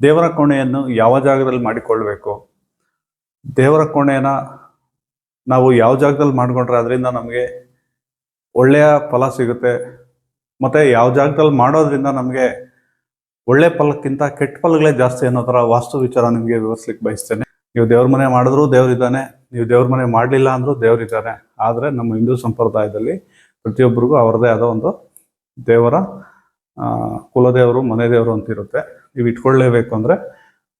ದೇವರ ಕೋಣೆಯನ್ನು ಯಾವ ಜಾಗದಲ್ಲಿ ಮಾಡಿಕೊಳ್ಬೇಕು ದೇವರ ಕೋಣೆನ ನಾವು ಯಾವ ಜಾಗದಲ್ಲಿ ಮಾಡಿಕೊಂಡ್ರೆ ಅದರಿಂದ ನಮಗೆ ಒಳ್ಳೆಯ ಫಲ ಸಿಗುತ್ತೆ? ಮತ್ತೆ ಯಾವ ಜಾಗದಲ್ಲಿ ಮಾಡೋದ್ರಿಂದ ನಮಗೆ ಒಳ್ಳೆ ಫಲಕ್ಕಿಂತ ಕೆಟ್ಟ ಫಲಗಳೇ ಜಾಸ್ತಿ ಅನ್ನೋ ಥರ ವಾಸ್ತು ವಿಚಾರ ನಿಮಗೆ ವಿವರಿಸ್ಲಿಕ್ಕೆ ಬಯಸ್ತೇನೆ. ನೀವು ದೇವ್ರ ಮನೆ ಮಾಡಿದ್ರು ದೇವ್ರಿದ್ದಾನೆ ನೀವು ದೇವ್ರ ಮನೆ ಮಾಡಲಿಲ್ಲ ಅಂದ್ರೂ ದೇವ್ರಿದ್ದಾನೆ ಆದರೆ ನಮ್ಮ ಹಿಂದೂ ಸಂಪ್ರದಾಯದಲ್ಲಿ ಪ್ರತಿಯೊಬ್ಬರಿಗೂ ಅವರದೇ ಆದ ಒಂದು ದೇವರ ಕುಲದೇವರು ಮನೆ ದೇವರು ಅಂತ ಇರುತ್ತೆ. ನೀವು ಇಟ್ಕೊಳ್ಳೇಬೇಕು ಅಂದರೆ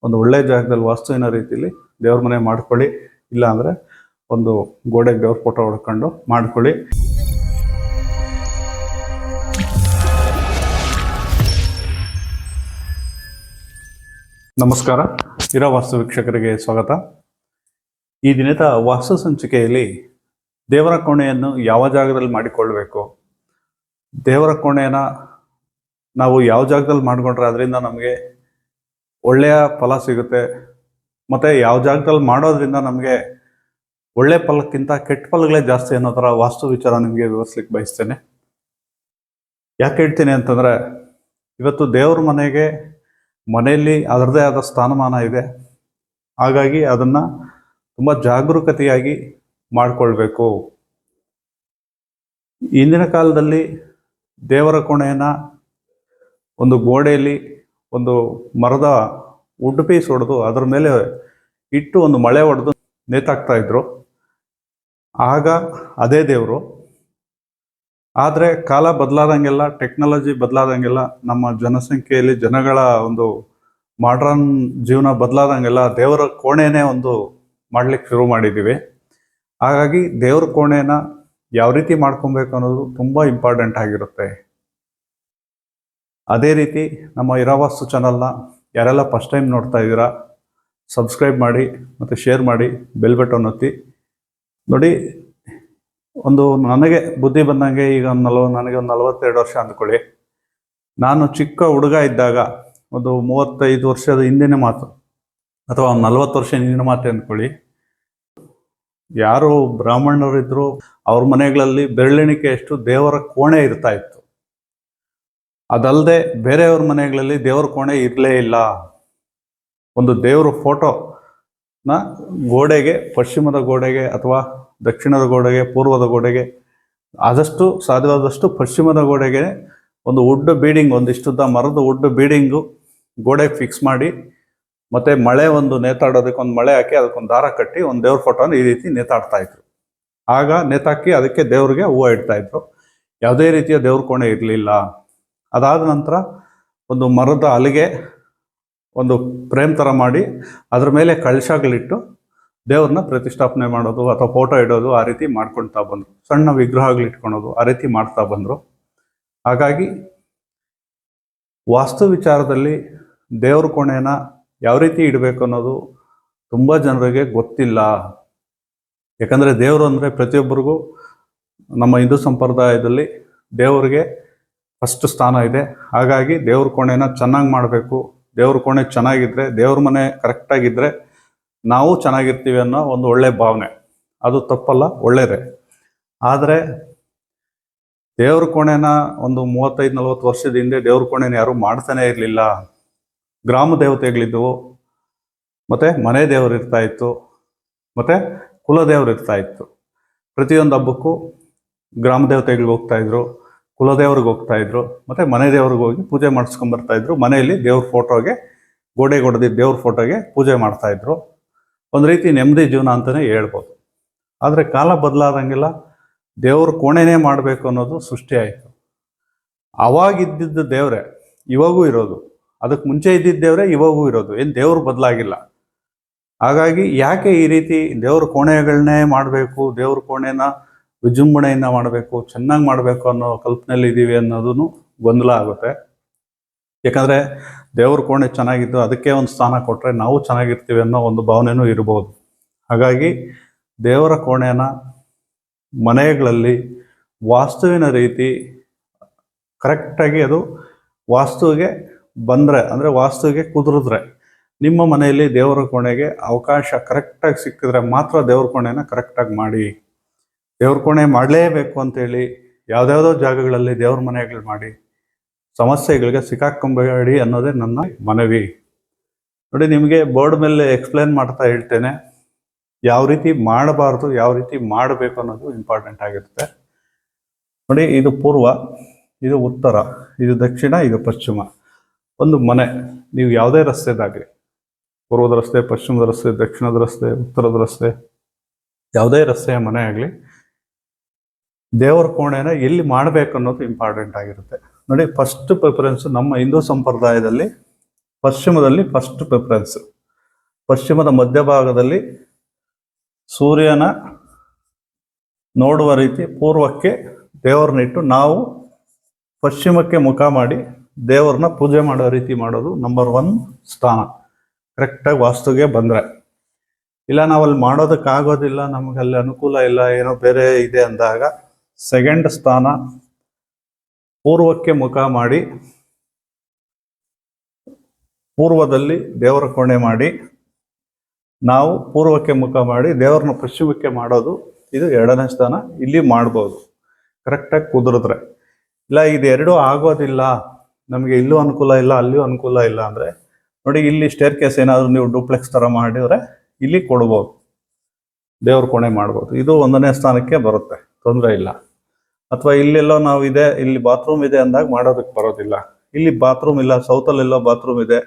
ಒಂದು ಒಳ್ಳೆ ಜಾಗದಲ್ಲಿ ವಾಸ್ತುವಿನ ರೀತಿಯಲ್ಲಿ ದೇವ್ರ ಮನೆ ಮಾಡ್ಕೊಳ್ಳಿ. ಇಲ್ಲ ಅಂದರೆ ಒಂದು ಗೋಡೆಗೆ ದೇವ್ರ ಫೋಟೋ ಹೊಡ್ಕೊಂಡು ಮಾಡ್ಕೊಳ್ಳಿ. ನಮಸ್ಕಾರ. ಇರೋ ವಾಸ್ತು ವೀಕ್ಷಕರಿಗೆ ಸ್ವಾಗತ. ಈ ದಿನದ ವಾಸ್ತು ಸಂಚಿಕೆಯಲ್ಲಿ ದೇವರ ಕೋಣೆಯನ್ನು ಯಾವ ಜಾಗದಲ್ಲಿ ಮಾಡಿಕೊಳ್ಬೇಕು ದೇವರ ಕೋಣೆನ ನಾವು ಯಾವ ಜಾಗದಲ್ಲಿ ಮಾಡ್ಕೊಂಡ್ರೆ ಅದರಿಂದ ನಮಗೆ ಒಳ್ಳೆಯ ಫಲ ಸಿಗುತ್ತೆ. ಮತ್ತು ಯಾವ ಜಾಗದಲ್ಲಿ ಮಾಡೋದ್ರಿಂದ ನಮಗೆ ಒಳ್ಳೆ ಫಲಕ್ಕಿಂತ ಕೆಟ್ಟ ಫಲಗಳೇ ಜಾಸ್ತಿ ಅನ್ನೋ ಥರ ವಾಸ್ತು ವಿಚಾರ ನಿಮಗೆ ವಿವರಿಸ್ಲಿಕ್ಕೆ ಬಯಸ್ತೇನೆ. ಯಾಕೆ ಹೇಳ್ತೀನಿ ಅಂತಂದರೆ, ಇವತ್ತು ದೇವ್ರ ಮನೆಗೆ ಮನೆಯಲ್ಲಿ ಅದರದೇ ಆದ ಸ್ಥಾನಮಾನ ಇದೆ. ಹಾಗಾಗಿ ಅದನ್ನು ತುಂಬ ಜಾಗರೂಕತೆಯಾಗಿ ಮಾಡಿಕೊಳ್ಬೇಕು. ಇಂದಿನ ಕಾಲದಲ್ಲಿ ದೇವರ ಕೋಣೆಯನ್ನು ಒಂದು ಗೋಡೆಯಲ್ಲಿ ಒಂದು ಮರದ ವುಡ್ ಪೀಸ್ ಹೊಡೆದು ಅದರ ಮೇಲೆ ಇಟ್ಟು ಒಂದು ಮಳೆ ಹೊಡೆದು ನೇತಾಕ್ತಾ ಇದ್ರು. ಆಗ ಅದೇ ದೇವರು. ಆದರೆ ಕಾಲ ಬದಲಾದಂಗೆಲ್ಲ ಟೆಕ್ನಾಲಜಿ ಬದಲಾದಂಗೆಲ್ಲ, ನಮ್ಮ ಜನಸಂಖ್ಯೆಯಲ್ಲಿ ಜನಗಳ ಒಂದು ಮಾಡ್ರನ್ ಜೀವನ ಬದಲಾದಂಗೆಲ್ಲ ದೇವರ ಕೋಣೆನೇ ಒಂದು ಮಾಡ್ಲಿಕ್ಕೆ ಶುರು ಮಾಡಿದ್ದೀವಿ. ಹಾಗಾಗಿ ದೇವ್ರ ಕೋಣೆನ ಯಾವ ರೀತಿ ಮಾಡ್ಕೊಬೇಕು ಅನ್ನೋದು ತುಂಬ ಇಂಪಾರ್ಟೆಂಟ್ ಆಗಿರುತ್ತೆ. ಅದೇ ರೀತಿ ನಮ್ಮ ಇರಾವಾಸ್ತು ಚಾನಲ್ನ ಯಾರೆಲ್ಲ ಫಸ್ಟ್ ಟೈಮ್ ನೋಡ್ತಾ ಇದ್ದೀರಾ ಸಬ್ಸ್ಕ್ರೈಬ್ ಮಾಡಿ ಮತ್ತು ಶೇರ್ ಮಾಡಿ ಬೆಲ್ ಬಟನ್ ಒತ್ತಿ. ನೋಡಿ, ಒಂದು ನನಗೆ ಬುದ್ಧಿ ಬಂದಂಗೆ ಈಗ ಒಂದು ನಲ್ವ, ನನಗೆ ಒಂದು ನಲವತ್ತೆರಡು ವರ್ಷ ಅಂದ್ಕೊಳ್ಳಿ. ನಾನು ಚಿಕ್ಕ ಹುಡುಗ ಇದ್ದಾಗ ಒಂದು ಮೂವತ್ತೈದು ವರ್ಷದ ಹಿಂದಿನ ಮಾತು, ಅಥವಾ ಒಂದು ನಲ್ವತ್ತು ವರ್ಷ ಹಿಂದಿನ ಮಾತು ಅಂದ್ಕೊಳ್ಳಿ. ಯಾರು ಬ್ರಾಹ್ಮಣರಿದ್ದರು ಅವ್ರ ಮನೆಗಳಲ್ಲಿ ಬೆರಳೆಣಿಕೆಯಷ್ಟು ದೇವರ ಕೋಣೆ ಇರ್ತಾ ಇತ್ತು. ಅದಲ್ಲದೆ ಬೇರೆಯವ್ರ ಮನೆಗಳಲ್ಲಿ ದೇವ್ರ ಕೋಣೆ ಇರಲೇ ಇಲ್ಲ. ಒಂದು ದೇವ್ರ ಫೋಟೋನ ಗೋಡೆಗೆ, ಪಶ್ಚಿಮದ ಗೋಡೆಗೆ ಅಥವಾ ದಕ್ಷಿಣದ ಗೋಡೆಗೆ, ಪೂರ್ವದ ಗೋಡೆಗೆ, ಆದಷ್ಟು ಸಾಧ್ಯವಾದಷ್ಟು ಪಶ್ಚಿಮದ ಗೋಡೆಗೆ ಒಂದು ವುಡ್ ಬೀಡಿಂಗ್ ಒಂದಿಷ್ಟುದ್ದ ಮರದ ವುಡ್ ಬೀಡಿಂಗು ಗೋಡೆಗೆ ಫಿಕ್ಸ್ ಮಾಡಿ, ಮತ್ತೆ ಮಳೆ ಒಂದು ನೇತಾಡೋದಕ್ಕೆ ಒಂದು ಮಳೆ ಹಾಕಿ ಅದಕ್ಕೊಂದು ದಾರ ಕಟ್ಟಿ ಒಂದು ದೇವ್ರ ಫೋಟೋನ ಈ ರೀತಿ ನೇತಾಡ್ತಾ ಇದ್ರು. ಆಗ ನೇತಾಕಿ ಅದಕ್ಕೆ ದೇವ್ರಿಗೆ ಹೂವು ಇಡ್ತಾ ಇದ್ರು. ಯಾವುದೇ ರೀತಿಯ ದೇವ್ರ ಕೋಣೆ ಇರಲಿಲ್ಲ. ಅದಾದ ನಂತರ ಒಂದು ಮರದ ಅಲಿಗೆ ಒಂದು ಪ್ರೇಮ್ ಥರ ಮಾಡಿ ಅದ್ರ ಮೇಲೆ ಕಳಶಗಳಿಟ್ಟು ದೇವ್ರನ್ನ ಪ್ರತಿಷ್ಠಾಪನೆ ಮಾಡೋದು ಅಥವಾ ಫೋಟೋ ಇಡೋದು ಆ ರೀತಿ ಮಾಡ್ಕೊಳ್ತಾ ಬಂದರು. ಸಣ್ಣ ವಿಗ್ರಹಗಳಿಟ್ಕೊಳೋದು ಆ ರೀತಿ ಮಾಡ್ತಾ ಬಂದರು. ಹಾಗಾಗಿ ವಾಸ್ತು ವಿಚಾರದಲ್ಲಿ ದೇವ್ರ ಕೋಣೆನ ಯಾವ ರೀತಿ ಇಡಬೇಕು ಅನ್ನೋದು ತುಂಬ ಜನರಿಗೆ ಗೊತ್ತಿಲ್ಲ. ಯಾಕಂದರೆ ದೇವರು ಅಂದರೆ ಪ್ರತಿಯೊಬ್ಬರಿಗೂ ನಮ್ಮ ಹಿಂದೂ ಸಂಪ್ರದಾಯದಲ್ಲಿ ದೇವರಿಗೆ ಫಸ್ಟ್ ಸ್ಥಾನ ಇದೆ. ಹಾಗಾಗಿ ದೇವ್ರ ಕೋಣೆನ ಚೆನ್ನಾಗಿ ಮಾಡಬೇಕು. ದೇವ್ರ ಕೋಣೆ ಚೆನ್ನಾಗಿದ್ರೆ, ದೇವ್ರ ಮನೆ ಕರೆಕ್ಟಾಗಿದ್ದರೆ ನಾವು ಚೆನ್ನಾಗಿರ್ತೀವಿ ಅನ್ನೋ ಒಂದು ಒಳ್ಳೆ ಭಾವನೆ. ಅದು ತಪ್ಪಲ್ಲ ಒಳ್ಳೆಯದೇ ಆದರೆ ದೇವ್ರ ಕೋಣೆನ ಒಂದು ಮೂವತ್ತೈದು, ನಲ್ವತ್ತು ವರ್ಷದ ಹಿಂದೆ ದೇವ್ರ ಕೋಣೆನ ಯಾರೂ ಮಾಡ್ತಾನೆ ಇರಲಿಲ್ಲ. ಗ್ರಾಮ ದೇವತೆಗಳಿದ್ದವು ಮತ್ತು ಮನೆ ದೇವರು ಇರ್ತಾ ಇತ್ತು. ಮತ್ತು ಕುಲದೇವರು ಇರ್ತಾ ಇತ್ತು. ಪ್ರತಿಯೊಂದು ಹಬ್ಬಕ್ಕೂ ಗ್ರಾಮ ದೇವತೆಗಳಿಗೆ ಹೋಗ್ತಾ ಇದ್ರು. ಕುಲದೇವ್ರಿಗೆ ಹೋಗ್ತಾ ಇದ್ರು, ಮತ್ತೆ ಮನೆ ದೇವ್ರಿಗೆ ಹೋಗಿ ಪೂಜೆ ಮಾಡಿಸ್ಕೊಂಡ್ ಬರ್ತಾ ಇದ್ರು. ಮನೆಯಲ್ಲಿ ದೇವ್ರ ಫೋಟೋಗೆ ಗೋಡೆ ಹೊಡೆದಿದ್ದ ದೇವ್ರ ಫೋಟೋಗೆ ಪೂಜೆ ಮಾಡ್ತಾ ಇದ್ರು. ಒಂದು ರೀತಿ ನೆಮ್ಮದಿ ಜೀವನ ಅಂತಲೇ ಹೇಳ್ಬೋದು. ಆದರೆ ಕಾಲ ಬದಲಾದಂಗೆಲ್ಲ. ದೇವ್ರ ಕೋಣೆನೇ ಮಾಡಬೇಕು ಅನ್ನೋದು ಸೃಷ್ಟಿ ಆಯಿತು. ಅವಾಗಿದ್ದಿದ್ದ ದೇವರೇ ಇವಾಗೂ ಇರೋದು. ಅದಕ್ಕೆ ಮುಂಚೆ ಇದ್ದಿದ್ದ ದೇವರೇ ಇವಾಗೂ ಇರೋದು. ಏನು ದೇವ್ರು ಬದಲಾಗಿಲ್ಲ. ಹಾಗಾಗಿ ಯಾಕೆ ಈ ರೀತಿ ದೇವ್ರ ಕೋಣೆಗಳನ್ನೇ ಮಾಡಬೇಕು, ದೇವ್ರ ಕೋಣೆನ ವಿಜೃಂಭಣೆಯಿಂದ ಮಾಡಬೇಕು, ಚೆನ್ನಾಗಿ ಮಾಡಬೇಕು ಅನ್ನೋ ಕಲ್ಪನೆಯಲ್ಲಿ ಇದ್ದೀವಿ ಅನ್ನೋದೂ ಗೊಂದಲ ಆಗುತ್ತೆ. ಯಾಕಂದರೆ ದೇವ್ರ ಕೋಣೆ ಚೆನ್ನಾಗಿದ್ದು ಅದಕ್ಕೆ ಒಂದು ಸ್ಥಾನ ಕೊಟ್ಟರೆ ನಾವು ಚೆನ್ನಾಗಿರ್ತೀವಿ ಅನ್ನೋ ಒಂದು ಭಾವನೆನೂ ಇರಬಹುದು ಹಾಗಾಗಿ ದೇವರ ಕೋಣೆನ ಮನೆಗಳಲ್ಲಿ ವಾಸ್ತುವಿನ ರೀತಿ ಕರೆಕ್ಟಾಗಿ ಅದು ವಾಸ್ತುವಿಗೆ ಬಂದರೆ, ಅಂದರೆ ವಾಸ್ತುವಿಗೆ ಕುದುರಿದ್ರೆ ನಿಮ್ಮ ಮನೆಯಲ್ಲಿ ದೇವರ ಕೋಣೆಗೆ ಅವಕಾಶ ಕರೆಕ್ಟಾಗಿ ಸಿಕ್ಕಿದ್ರೆ ಮಾತ್ರ ದೇವ್ರ ಕೋಣೆನ ಕರೆಕ್ಟಾಗಿ ಮಾಡಿ. ದೇವ್ರ ಕೋಣೆ ಮಾಡಲೇಬೇಕು ಅಂತೇಳಿ ಯಾವುದ್ಯಾವುದೋ ಜಾಗಗಳಲ್ಲಿ ದೇವ್ರ ಮನೆಗಳು ಮಾಡಿ ಸಮಸ್ಯೆಗಳಿಗೆ ಸಿಕ್ಕಾಕೊಂಬೇಡಿ ಅನ್ನೋದೇ ನನ್ನ ಮನವಿ. ನೋಡಿ, ನಿಮಗೆ ಬೋರ್ಡ್ ಮೇಲೆ ಎಕ್ಸ್ಪ್ಲೇನ್ ಮಾಡ್ತಾ ಹೇಳ್ತೇನೆ. ಯಾವ ರೀತಿ ಮಾಡಬಾರ್ದು, ಯಾವ ರೀತಿ ಮಾಡಬೇಕು ಅನ್ನೋದು ಇಂಪಾರ್ಟೆಂಟ್ ಆಗಿರುತ್ತೆ. ನೋಡಿ, ಇದು ಪೂರ್ವ, ಇದು ಉತ್ತರ, ಇದು ದಕ್ಷಿಣ, ಇದು ಪಶ್ಚಿಮ. ಒಂದು ಮನೆ, ನೀವು ಯಾವುದೇ ರಸ್ತೆದಾಗಲಿ, ಪೂರ್ವದ ರಸ್ತೆ, ಪಶ್ಚಿಮದ ರಸ್ತೆ, ದಕ್ಷಿಣದ ರಸ್ತೆ, ಉತ್ತರದ ರಸ್ತೆ, ಯಾವುದೇ ರಸ್ತೆಯ ಮನೆ ಆಗಲಿ ದೇವರ ಕೋಣೆನ ಎಲ್ಲಿ ಮಾಡಬೇಕು ಅನ್ನೋದು ಇಂಪಾರ್ಟೆಂಟ್ ಆಗಿರುತ್ತೆ. ನೋಡಿ ಫಸ್ಟ್ ಪ್ರಿಫರೆನ್ಸ್ ನಮ್ಮ ಹಿಂದೂ ಸಂಪ್ರದಾಯದಲ್ಲಿ, ಪಶ್ಚಿಮದಲ್ಲಿ ಫಸ್ಟ್ ಪ್ರಿಫರೆನ್ಸ್ ಪಶ್ಚಿಮದ ಮಧ್ಯಭಾಗದಲ್ಲಿ ಸೂರ್ಯನ ನೋಡುವ ರೀತಿ ಪೂರ್ವಕ್ಕೆ ದೇವರನ್ನಿಟ್ಟು ನಾವು ಪಶ್ಚಿಮಕ್ಕೆ ಮುಖ ಮಾಡಿ ದೇವರನ್ನ ಪೂಜೆ ಮಾಡೋ ರೀತಿ ಮಾಡೋದು ನಂಬರ್ ಒನ್ ಸ್ಥಾನ. ಕರೆಕ್ಟಾಗಿ ವಾಸ್ತುಗೆ ಬಂದರೆ. ಇಲ್ಲ ನಾವು ಅಲ್ಲಿ ಮಾಡೋದಕ್ಕಾಗೋದಿಲ್ಲ ನಮಗಲ್ಲಿ ಅನುಕೂಲ ಇಲ್ಲ, ಏನೋ ಬೇರೆ ಇದೆ ಅಂದಾಗ ಸೆಕೆಂಡ್ ಸ್ಥಾನ ಪೂರ್ವಕ್ಕೆ ಮುಖ ಮಾಡಿ, ಪೂರ್ವದಲ್ಲಿ ದೇವರ ಕೋಣೆ ಮಾಡಿ, ನಾವು ಪೂರ್ವಕ್ಕೆ ಮುಖ ಮಾಡಿ ದೇವರನ್ನ ಪಶ್ಚಿಮಕ್ಕೆ ಮಾಡೋದು ಇದು ಎರಡನೇ ಸ್ಥಾನ ಇಲ್ಲಿ ಮಾಡ್ಬೋದು. ಕರೆಕ್ಟಾಗಿ ಕುದುರಿದ್ರೆ. ಇಲ್ಲ ಇದೆರಡೂ ಆಗೋದಿಲ್ಲ. ನಮಗೆ ಇಲ್ಲೂ ಅನುಕೂಲ ಇಲ್ಲ, ಅಲ್ಲಿಯೂ ಅನುಕೂಲ ಇಲ್ಲ ಅಂದರೆ, ನೋಡಿ ಇಲ್ಲಿ ಸ್ಟೇರ್ ಕೇಸ್ ಏನಾದರೂ ನೀವು ಡೂಪ್ಲೆಕ್ಸ್ ಥರ ಮಾಡಿದ್ರೆ ಇಲ್ಲಿ ಕೊಡ್ಬೋದು. ದೇವ್ರ ಕೋಣೆ ಮಾಡ್ಬೋದು. ಇದು ಒಂದನೇ ಸ್ಥಾನಕ್ಕೆ ಬರುತ್ತೆ. ತೊಂದರೆ ಇಲ್ಲ. ಅಥವಾ ಇಲ್ಲೆಲ್ಲೋ ನಾವು ಇದೆ, ಇಲ್ಲಿ ಬಾತ್ರೂಮ್ ಇದೆ ಅಂದಾಗ ಮಾಡೋದಕ್ಕೆ ಬರೋದಿಲ್ಲ. ಇಲ್ಲಿ ಬಾತ್ರೂಮ್ ಇಲ್ಲ ಸೌತಲ್ಲಿ ಎಲ್ಲೋ ಬಾತ್ರೂಮ್ ಇದೆ,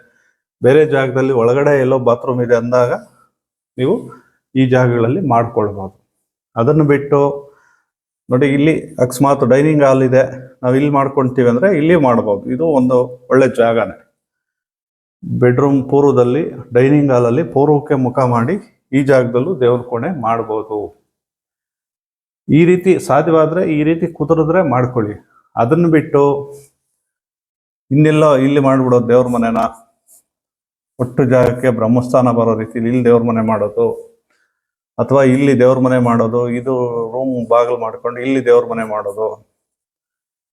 ಬೇರೆ ಜಾಗದಲ್ಲಿ ಒಳಗಡೆ ಎಲ್ಲೋ ಬಾತ್ರೂಮ್ ಇದೆ ಅಂದಾಗ ನೀವು ಈ ಜಾಗಗಳಲ್ಲಿ ಮಾಡ್ಕೊಳ್ಬೋದು. ಅದನ್ನು ಬಿಟ್ಟು ನೋಡಿ, ಇಲ್ಲಿ ಅಕಸ್ಮಾತ್ ಡೈನಿಂಗ್ ಹಾಲ್ ಇದೆ, ನಾವು ಇಲ್ಲಿ ಮಾಡ್ಕೊಳ್ತೀವಿ ಅಂದರೆ ಇಲ್ಲಿ ಮಾಡ್ಬೋದು. ಇದು ಒಂದು ಒಳ್ಳೆ ಜಾಗನೇ. ಬೆಡ್ರೂಮ್ ಪೂರ್ವದಲ್ಲಿ ಡೈನಿಂಗ್ ಹಾಲಲ್ಲಿ ಪೂರ್ವಕ್ಕೆ ಮುಖ ಮಾಡಿ ಈ ಜಾಗದಲ್ಲೂ ದೇವ್ರ ಕೋಣೆ ಮಾಡ್ಬೋದು. ಈ ರೀತಿ ಸಾಧ್ಯವಾದರೆ ಈ ರೀತಿ ಕುದುರಿದ್ರೆ ಮಾಡ್ಕೊಳ್ಳಿ. ಅದನ್ನು ಬಿಟ್ಟು ಇನ್ನೆಲ್ಲೋ ಇಲ್ಲಿ ಮಾಡ್ಬಿಡೋದು ದೇವ್ರ ಮನೆನ ಒಟ್ಟು ಜಾಗಕ್ಕೆ ಬ್ರಹ್ಮಸ್ಥಾನ ಬರೋ ರೀತಿಲಿ ಇಲ್ಲಿ ದೇವ್ರ ಮನೆ ಮಾಡೋದು, ಅಥವಾ ಇಲ್ಲಿ ದೇವ್ರ ಮನೆ ಮಾಡೋದು, ಇದು ರೂಮ್ ಬಾಗಿಲು ಮಾಡ್ಕೊಂಡು ಇಲ್ಲಿ ದೇವ್ರ ಮನೆ ಮಾಡೋದು,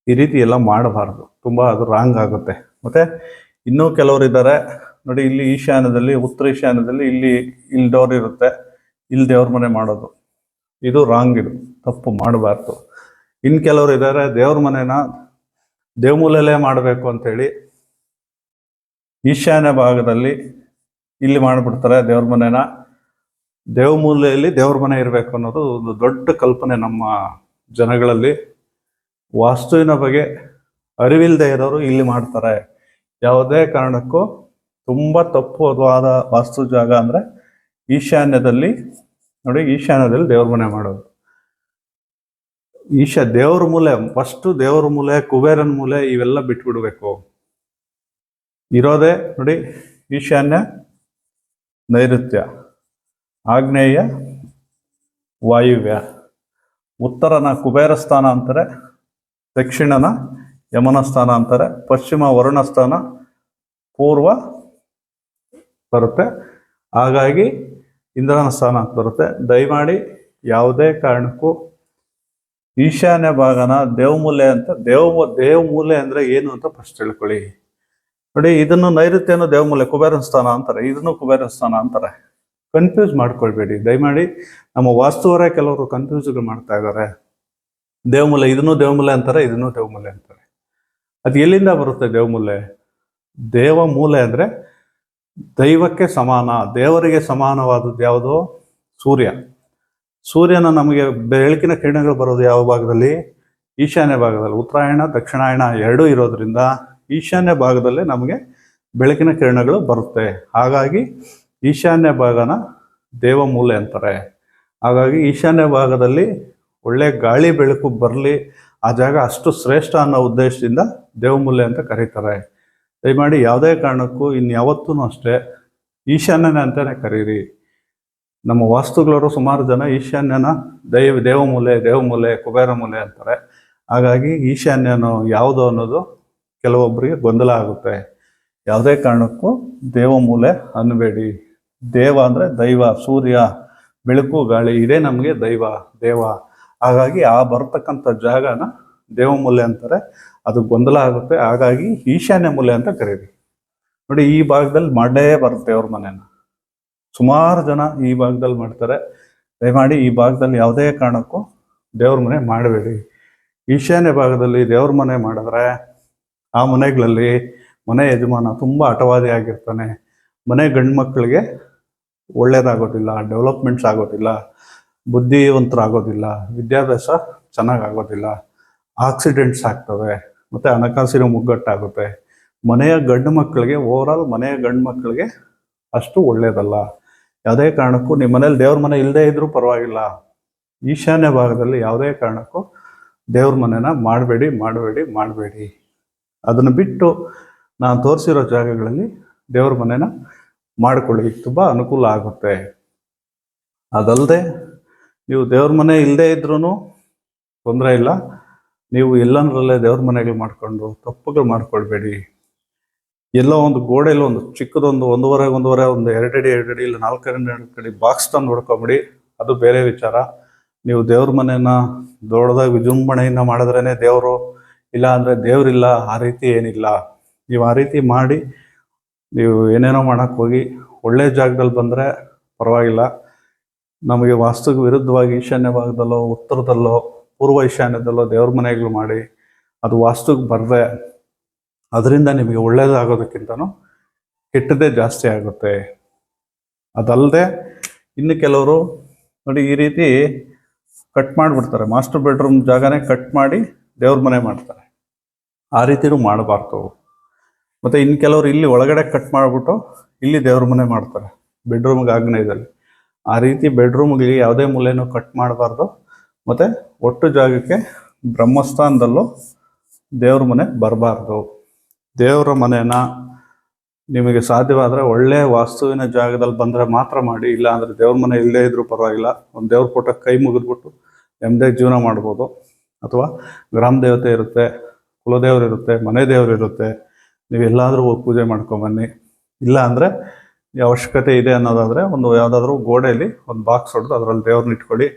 ಈ ರೀತಿ ಎಲ್ಲ ಮಾಡಬಾರ್ದು. ತುಂಬ ಅದು ರಾಂಗ್ ಆಗುತ್ತೆ. ಮತ್ತೆ ಇನ್ನೂ ಕೆಲವರು ಇದ್ದಾರೆ. ನೋಡಿ, ಇಲ್ಲಿ ಈಶಾನ್ಯದಲ್ಲಿ, ಉತ್ತರ ಈಶಾನ್ಯದಲ್ಲಿ ಇಲ್ಲಿ ಇಲ್ಲಿ ಡೋರ್ ಇರುತ್ತೆ. ಇಲ್ಲಿ ದೇವ್ರ ಮನೆ ಮಾಡೋದು. ಇದು ರಾಂಗ್ ಇದು. ತಪ್ಪು ಮಾಡಬಾರ್ದು. ಇನ್ನು ಕೆಲವರು ಇದ್ದಾರೆ ದೇವ್ರ ಮನೆನ ದೇವಮೂಲಲ್ಲೇ ಮಾಡಬೇಕು ಅಂತೇಳಿ ಈಶಾನ್ಯ ಭಾಗದಲ್ಲಿ ಇಲ್ಲಿ ಮಾಡಿಬಿಡ್ತಾರೆ ದೇವ್ರ ಮನೆನ. ದೇವಮೂಲೆಯಲ್ಲಿ ದೇವ್ರ ಮನೆ ಇರಬೇಕು ಅನ್ನೋದು ಒಂದು ದೊಡ್ಡ ಕಲ್ಪನೆ ನಮ್ಮ ಜನಗಳಲ್ಲಿ. ವಾಸ್ತುವಿನ ಬಗ್ಗೆ ಅರಿವಿಲ್ಲದೆ ಇರೋರು ಇಲ್ಲಿ ಮಾಡ್ತಾರೆ. ಯಾವುದೇ ಕಾರಣಕ್ಕೂ ತುಂಬ ತಪ್ಪು ತಪ್ಪುವಾದ ವಾಸ್ತು ಜಾಗ ಅಂದರೆ ಈಶಾನ್ಯದಲ್ಲಿ ನೋಡಿ, ಈಶಾನ್ಯದಲ್ಲಿ ದೇವ್ರ ಮನೆ ಮಾಡೋದು. ಈಶಾ ದೇವ್ರ ಮೂಲೆ ಫಸ್ಟು ದೇವ್ರ ಮೂಲೆ, ಕುಬೇರನ ಮೂಲೆ, ಇವೆಲ್ಲ ಬಿಟ್ಬಿಡ್ಬೇಕು. ಇರೋದೇ ನೋಡಿ, ಈಶಾನ್ಯ ನೈಋತ್ಯ. ಆಗ್ನೇಯ ವಾಯುವ್ಯ. ಉತ್ತರನ ಕುಬೇರ ಸ್ಥಾನ ಅಂತಾರೆ, ದಕ್ಷಿಣನ ಯಮನ ಸ್ಥಾನ ಅಂತಾರೆ, ಪಶ್ಚಿಮ ವರುಣ ಸ್ಥಾನ, ಪೂರ್ವ ಬರುತ್ತೆ. ಹಾಗಾಗಿ ಇಂದ್ರನ ಸ್ಥಾನ ಅಂತ ಬರುತ್ತೆ. ದಯಮಾಡಿ ಯಾವುದೇ ಕಾರಣಕ್ಕೂ ಈಶಾನ್ಯ ಭಾಗನ ದೇವಮೂಲೆ ಅಂತ, ದೇವ, ದೇವಮೂಲೆ ಅಂದರೆ ಏನು ಅಂತ ಫಸ್ಟ್ ತಿಳ್ಕೊಳ್ಳಿ. ನೋಡಿ, ಇದನ್ನು ನೈಋತ್ಯನ ದೇವಮೂಲೆ ಕುಬೇರನ ಸ್ಥಾನ ಅಂತಾರೆ. ಇದನ್ನು ಕುಬೇರನ ಸ್ಥಾನ ಅಂತಾರೆ. ಕನ್ಫ್ಯೂಸ್ ಮಾಡ್ಕೊಳ್ಬೇಡಿ. ದಯಮಾಡಿ ನಮ್ಮ ವಾಸ್ತುವರೇ ಕೆಲವರು ಕನ್ಫ್ಯೂಸ್ಗಳು ಮಾಡ್ತಾ ಇದ್ದಾರೆ. ದೇವಮೂಲೆ, ಇದನ್ನು ದೇವಮೂಲೆ ಅಂತಾರೆ, ಇದನ್ನು ದೇವಮೂಲೆ ಅಂತಾರೆ. ಅದು ಎಲ್ಲಿಂದ ಬರುತ್ತೆ ದೇವಮೂಲೆ? ದೇವ ಮೂಲೆ ಅಂದ್ರೆ ದೈವಕ್ಕೆ ಸಮಾನ, ದೇವರಿಗೆ ಸಮಾನವಾದದ್ದು ಯಾವುದು? ಸೂರ್ಯ. ಸೂರ್ಯನ ನಮಗೆ ಬೆಳಕಿನ ಕಿರಣಗಳು ಬರೋದು ಯಾವ ಭಾಗದಲ್ಲಿ? ಈಶಾನ್ಯ ಭಾಗದಲ್ಲಿ. ಉತ್ತರಾಯಣ, ದಕ್ಷಿಣಾಯಣ ಎರಡೂ ಇರೋದ್ರಿಂದ ಈಶಾನ್ಯ ಭಾಗದಲ್ಲೇ ನಮಗೆ ಬೆಳಕಿನ ಕಿರಣಗಳು ಬರುತ್ತೆ. ಹಾಗಾಗಿ ಈಶಾನ್ಯ ಭಾಗನ ದೇವಮೂಲೆ ಅಂತಾರೆ. ಹಾಗಾಗಿ ಈಶಾನ್ಯ ಭಾಗದಲ್ಲಿ ಒಳ್ಳೆ ಗಾಳಿ ಬೆಳಕು ಬರಲಿ, ಆ ಜಾಗ ಅಷ್ಟು ಶ್ರೇಷ್ಠ ಅನ್ನೋ ಉದ್ದೇಶದಿಂದ ದೇವಮೂಲೆ ಅಂತ ಕರೀತಾರೆ. ದಯಮಾಡಿ ಯಾವುದೇ ಕಾರಣಕ್ಕೂ ಇನ್ಯಾವತ್ತೂ ಅಷ್ಟೇ ಈಶಾನ್ಯನ ಅಂತಲೇ ಕರೀರಿ. ನಮ್ಮ ವಾಸ್ತುಗಳವರು ಸುಮಾರು ಜನ ಈಶಾನ್ಯನ ದೈವ, ದೇವಮೂಲೆ ದೇವಮೂಲೆ ಕುಬೇರ ಮೂಲೆ ಅಂತಾರೆ. ಹಾಗಾಗಿ ಈಶಾನ್ಯನು ಯಾವುದು ಅನ್ನೋದು ಕೆಲವೊಬ್ಬರಿಗೆ ಗೊಂದಲ ಆಗುತ್ತೆ. ಯಾವುದೇ ಕಾರಣಕ್ಕೂ ದೇವಮೂಲೆ ಅನ್ನಬೇಡಿ. ದೇವ ಅಂದರೆ ದೈವ, ಸೂರ್ಯ, ಬೆಳಕು, ಗಾಳಿ, ಇದೇ ನಮಗೆ ದೈವ, ದೇವ. ಹಾಗಾಗಿ ಆ ಬರ್ತಕ್ಕಂಥ ಜಾಗನ ದೇವಮೂಲೆ ಅಂತಾರೆ. ಅದು ಗೊಂದಲ ಆಗುತ್ತೆ. ಹಾಗಾಗಿ ಈಶಾನ್ಯ ಮೂಲೆ ಅಂತ ಕರೀರಿ. ನೋಡಿ, ಈ ಭಾಗದಲ್ಲಿ ಮಾಡೇ ಬರುತ್ತೆ ಅವ್ರ ಮನೆನ. ಸುಮಾರು ಜನ ಈ ಭಾಗದಲ್ಲಿ ಮಾಡ್ತಾರೆ. ದಯಮಾಡಿ ಈ ಭಾಗದಲ್ಲಿ ಯಾವುದೇ ಕಾರಣಕ್ಕೂ ದೇವ್ರ ಮನೆ ಮಾಡಬೇಡಿ. ಈಶಾನ್ಯ ಭಾಗದಲ್ಲಿ ದೇವ್ರ ಮನೆ ಮಾಡಿದ್ರೆ ಆ ಮನೆಗಳಲ್ಲಿ ಮನೆ ಯಜಮಾನ ತುಂಬ ಹಠವಾದಿ ಆಗಿರ್ತಾನೆ. ಮನೆ ಗಂಡು ಮಕ್ಕಳಿಗೆ ಒಳ್ಳೇದಾಗೋದಿಲ್ಲ, ಡೆವಲಪ್ಮೆಂಟ್ಸ್ ಆಗೋದಿಲ್ಲ, ಬುದ್ಧಿವಂತರಾಗೋದಿಲ್ಲ, ವಿದ್ಯಾಭ್ಯಾಸ ಚೆನ್ನಾಗಾಗೋದಿಲ್ಲ, ಆಕ್ಸಿಡೆಂಟ್ಸ್ ಆಗ್ತವೆ. ಮತ್ತು ಹಣಕಾಸಿನ ಮುಗ್ಗಟ್ಟಾಗುತ್ತೆ. ಮನೆಯ ಗಂಡು ಮಕ್ಕಳಿಗೆ ಓವರಾಲ್ ಮನೆಯ ಗಂಡು ಮಕ್ಕಳಿಗೆ ಅಷ್ಟು ಒಳ್ಳೆಯದಲ್ಲ ಯಾವುದೇ ಕಾರಣಕ್ಕೂ ನಿಮ್ಮ ಮನೇಲಿ ದೇವ್ರ ಮನೆ ಇಲ್ಲದೇ ಇದ್ರೂ ಪರವಾಗಿಲ್ಲ. ಈಶಾನ್ಯ ಭಾಗದಲ್ಲಿ ಯಾವುದೇ ಕಾರಣಕ್ಕೂ ದೇವ್ರ ಮನೆನ ಮಾಡಬೇಡಿ ಮಾಡಬೇಡಿ ಮಾಡಬೇಡಿ. ಅದನ್ನು ಬಿಟ್ಟು ನಾನು ತೋರಿಸಿರೋ ಜಾಗಗಳಲ್ಲಿ ದೇವ್ರ ಮನೆನ ಮಾಡಿಕೊಳ್ಳಿ. ತುಂಬ ಅನುಕೂಲ ಆಗುತ್ತೆ. ಅದಲ್ಲದೆ ನೀವು ದೇವ್ರ ಮನೆ ಇಲ್ಲದೇ ಇದ್ರೂ ತೊಂದರೆ ಇಲ್ಲ. ನೀವು ಎಲ್ಲಂದ್ರಲ್ಲೇ ದೇವ್ರ ಮನೆಗಳು ಮಾಡಿಕೊಂಡು ತಪ್ಪುಗಳು ಮಾಡ್ಕೊಳ್ಬೇಡಿ. ಎಲ್ಲೋ ಒಂದು ಗೋಡೆಯಲ್ಲಿ ಒಂದು ಚಿಕ್ಕದೊಂದು ಒಂದೂವರೆ ಒಂದೂವರೆ, ಒಂದು ಎರಡಡಿ ಎರಡಡಿ ಇಲ್ಲ ನಾಲ್ಕರಿಂದ ಎರಡು ಕಡೆ ಬಾಕ್ಸ್ ತಂದು ನೋಡ್ಕೊಂಬಿಡಿ. ಅದು ಬೇರೆ ವಿಚಾರ. ನೀವು ದೇವ್ರ ಮನೆನ ದೊಡ್ಡದಾಗಿ ವಿಜೃಂಭಣೆಯಿಂದ ಮಾಡಿದ್ರೇ ದೇವರು. ಇಲ್ಲ ಅಂದರೆ ದೇವರಿಲ್ಲ, ಆ ರೀತಿ ಏನಿಲ್ಲ. ನೀವು ಆ ರೀತಿ ಮಾಡಿ, ನೀವು ಏನೇನೋ ಮಾಡೋಕ್ಕೆ ಹೋಗಿ, ಒಳ್ಳೆ ಜಾಗದಲ್ಲಿ ಬಂದರೆ ಪರವಾಗಿಲ್ಲ. ನಮಗೆ ವಾಸ್ತುಗೆ ವಿರುದ್ಧವಾಗಿ ಈಶಾನ್ಯ ಭಾಗದಲ್ಲೋ ಉತ್ತರದಲ್ಲೋ ಪೂರ್ವ ಈಶಾನ್ಯದಲ್ಲೋ ದೇವ್ರ ಮನೆಗಳು ಮಾಡಿ ಅದು ವಾಸ್ತುಗೆ ಬರದೆ, ಅದರಿಂದ ನಿಮಗೆ ಒಳ್ಳೆಯದಾಗೋದಕ್ಕಿಂತನೂ ಕೆಟ್ಟದೇ ಜಾಸ್ತಿ ಆಗುತ್ತೆ. ಅದಲ್ಲದೆ ಇನ್ನು ಕೆಲವರು ನೋಡಿ ಈ ರೀತಿ ಕಟ್ ಮಾಡಿಬಿಡ್ತಾರೆ. ಮಾಸ್ಟರ್ ಬೆಡ್ರೂಮ್ ಜಾಗನೇ ಕಟ್ ಮಾಡಿ ದೇವ್ರ ಮನೆ ಮಾಡ್ತಾರೆ. ಆ ರೀತಿನೂ ಮಾಡಬಾರ್ದು. ಮತ್ತು ಇನ್ನು ಕೆಲವರು ಇಲ್ಲಿ ಒಳಗಡೆ ಕಟ್ ಮಾಡಿಬಿಟ್ಟು ಇಲ್ಲಿ ದೇವ್ರ ಮನೆ ಮಾಡ್ತಾರೆ. ಬೆಡ್ರೂಮ್ಗೆ ಆಗ್ನೇಯದಲ್ಲಿ ಆ ರೀತಿ ಬೆಡ್ರೂಮ್ಗೆ ಯಾವುದೇ ಮೂಲೆಯೂ ಕಟ್ ಮಾಡಬಾರ್ದು. ಮತ್ತು ಒಟ್ಟು ಜಾಗಕ್ಕೆ ಬ್ರಹ್ಮಸ್ಥಾನದಲ್ಲೂ ದೇವ್ರ ಮನೆ ಬರಬಾರ್ದು. ದೇವರ ಮನೆನ ನಿಮಗೆ ಸಾಧ್ಯವಾದರೆ ಒಳ್ಳೆ ವಾಸ್ತುವಿನ ಜಾಗದಲ್ಲಿ ಬಂದರೆ ಮಾತ್ರ ಮಾಡಿ, ಇಲ್ಲ ಅಂದರೆ ದೇವ್ರ ಮನೆ ಇಲ್ಲೇ ಇದ್ದರೂ ಪರವಾಗಿಲ್ಲ, ಒಂದು ದೇವ್ರ ಫೋಟೋ ಕೈ ಮುಗಿದ್ಬಿಟ್ಟು ನೆಮ್ಮದಿ ಜೀವನ ಮಾಡ್ಬೋದು. ಅಥವಾ ಗ್ರಾಮ ದೇವತೆ ಇರುತ್ತೆ, ಕುಲದೇವರು ಇರುತ್ತೆ, ಮನೆ ದೇವರು ಇರುತ್ತೆ, ನೀವು ಎಲ್ಲಾದರೂ ಹೋಗಿ ಪೂಜೆ ಮಾಡ್ಕೊಂಬನ್ನಿ ಇಲ್ಲ ಅಂದರೆ ಅವಶ್ಯಕತೆ ಇದೆ ಅನ್ನೋದಾದರೆ ಒಂದು ಯಾವುದಾದ್ರೂ ಗೋಡೆಯಲ್ಲಿ ಒಂದು ಬಾಕ್ಸ್ ಹೊಡೆದು ಅದರಲ್ಲಿ ದೇವ್ರನ್ನ ಇಟ್ಕೊಳ್ಳಿ.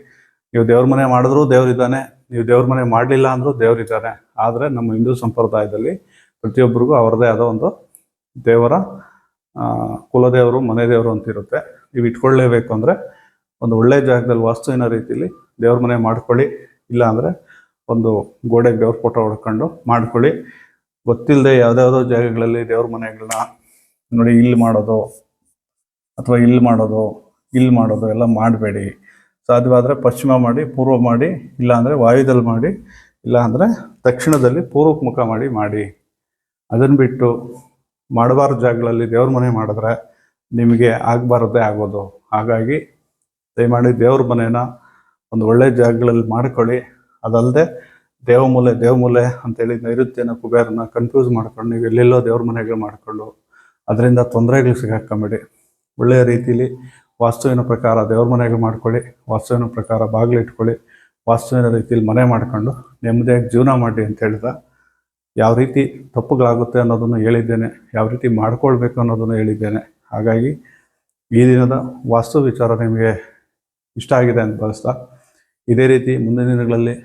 ನೀವು ದೇವ್ರ ಮನೆ ಮಾಡಿದ್ರೂ ದೇವ್ರಿದ್ದಾನೆ ನೀವು ದೇವ್ರ ಮನೆ ಮಾಡಲಿಲ್ಲ ಅಂದರೂ ದೇವ್ರಿದ್ದಾನೆ ಆದರೆ ನಮ್ಮ ಹಿಂದೂ ಸಂಪ್ರದಾಯದಲ್ಲಿ ಪ್ರತಿಯೊಬ್ಬರಿಗೂ ಅವರದೇ ಆದ ಒಂದು ದೇವರ ಕುಲದೇವರು ಮನೆ ದೇವರು ಅಂತ ಇರುತ್ತೆ ನೀವು ಇಟ್ಕೊಳ್ಳೇಬೇಕು ಅಂದರೆ ಒಂದು ಒಳ್ಳೆ ಜಾಗದಲ್ಲಿ ವಾಸ್ತುವಿನ ರೀತಿಯಲ್ಲಿ ದೇವ್ರ ಮನೆ ಮಾಡ್ಕೊಳ್ಳಿ, ಇಲ್ಲ ಅಂದರೆ ಒಂದು ಗೋಡೆಗೆ ದೇವ್ರ ಫೋಟೋ ಹೊಡ್ಕೊಂಡು ಮಾಡ್ಕೊಳ್ಳಿ. ಗೊತ್ತಿಲ್ಲದೆ ಯಾವುದ್ಯಾವುದೋ ಜಾಗಗಳಲ್ಲಿ ದೇವ್ರ ಮನೆಗಳನ್ನ ನೋಡಿ, ಇಲ್ಲಿ ಮಾಡೋದು, ಅಥವಾ ಇಲ್ಲಿ ಮಾಡೋದು ಇಲ್ಲಿ ಮಾಡೋದು ಎಲ್ಲ ಮಾಡಬೇಡಿ. ಸಾಧ್ಯವಾದರೆ ಪಶ್ಚಿಮ ಮಾಡಿ, ಪೂರ್ವ ಮಾಡಿ, ಇಲ್ಲಾಂದರೆ ವಾಯುದಲ್ಲಿ ಮಾಡಿ, ಇಲ್ಲಾಂದರೆ ದಕ್ಷಿಣದಲ್ಲಿ ಪೂರ್ವಕ್ಕೆ ಮುಖ ಮಾಡಿ ಮಾಡಿ. ಅದನ್ನು ಬಿಟ್ಟು ಮಾಡಬಾರ್ದು ಜಾಗಗಳಲ್ಲಿ ದೇವ್ರ ಮನೆ ಮಾಡಿದ್ರೆ ನಿಮಗೆ ಆಗಬಾರ್ದೇ ಆಗೋದು. ಹಾಗಾಗಿ ದಯಮಾಡಿ ದೇವ್ರ ಮನೇನ ಒಂದು ಒಳ್ಳೆಯ ಜಾಗಗಳಲ್ಲಿ ಮಾಡ್ಕೊಳ್ಳಿ. ಅದಲ್ಲದೆ ದೇವಮೂಲೆ ದೇವಮೂಲೆ ಅಂತೇಳಿ ನೈಋತ್ಯನ ಕುಬೇರನ ಕನ್ಫ್ಯೂಸ್ ಮಾಡ್ಕೊಂಡು ನೀವು ಎಲ್ಲೆಲ್ಲೋ ದೇವ್ರ ಮನೆಗಳು ಮಾಡಿಕೊಂಡು, ಅದರಿಂದ ತೊಂದರೆಗಳು ಸಿಗಾಕೊಂಬೇಡಿ ಒಳ್ಳೆಯ ರೀತಿಲಿ ವಾಸ್ತುವಿನ ಪ್ರಕಾರ ದೇವ್ರ ಮನೆಗಳು ಮಾಡ್ಕೊಳ್ಳಿ, ವಾಸ್ತುವಿನ ಪ್ರಕಾರ ಬಾಗಿಲು ಇಟ್ಕೊಳ್ಳಿ, ವಾಸ್ತುವಿನ ರೀತಿಯಲ್ಲಿ ಮನೆ ಮಾಡ್ಕೊಂಡು ನೆಮ್ಮದಿಯಾಗಿ ಜೀವನ ಮಾಡಿ ಅಂತ ಹೇಳಿದ ಯಾವ ರೀತಿ ತಪ್ಪುಗಳಾಗುತ್ತೆ ಅನ್ನೋದನ್ನು ಹೇಳಿದ್ದೇನೆ, ಯಾವ ರೀತಿ ಮಾಡ್ಕೊಳ್ಬೇಕು ಅನ್ನೋದನ್ನು ಹೇಳಿದ್ದೇನೆ. ಹಾಗಾಗಿ ಈ ದಿನದ ವಾಸ್ತು ವಿಚಾರ ನಿಮಗೆ ಇಷ್ಟ ಆಗಿದೆ ಅಂತ ಭಾವಿಸ್ತಾ, ಇದೇ ರೀತಿ ಮುಂದಿನ ದಿನಗಳಲ್ಲಿ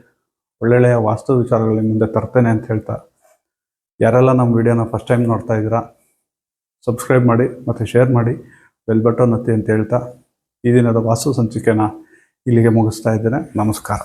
ಒಳ್ಳೊಳ್ಳೆಯ ವಾಸ್ತು ವಿಚಾರಗಳ ಮುಂದೆ ತರ್ತೇನೆ ಅಂತ ಹೇಳ್ತಾ, ಯಾರೆಲ್ಲ ನಮ್ಮ ವಿಡಿಯೋನ ಫಸ್ಟ್ ಟೈಮ್ ನೋಡ್ತಾ ಇದ್ದೀರಾ ಸಬ್ಸ್ಕ್ರೈಬ್ ಮಾಡಿ ಮತ್ತು ಶೇರ್ ಮಾಡಿ. ಬೆಲ್ ಬಟನ್ ಅಂತ ಹೇಳ್ತಾ ಈ ದಿನದ ವಾಸ್ತು ಸಂಚಿಕೆನ ಇಲ್ಲಿಗೆ ಮುಗಿಸ್ತಾ ಇದ್ದೇನೆ. ನಮಸ್ಕಾರ.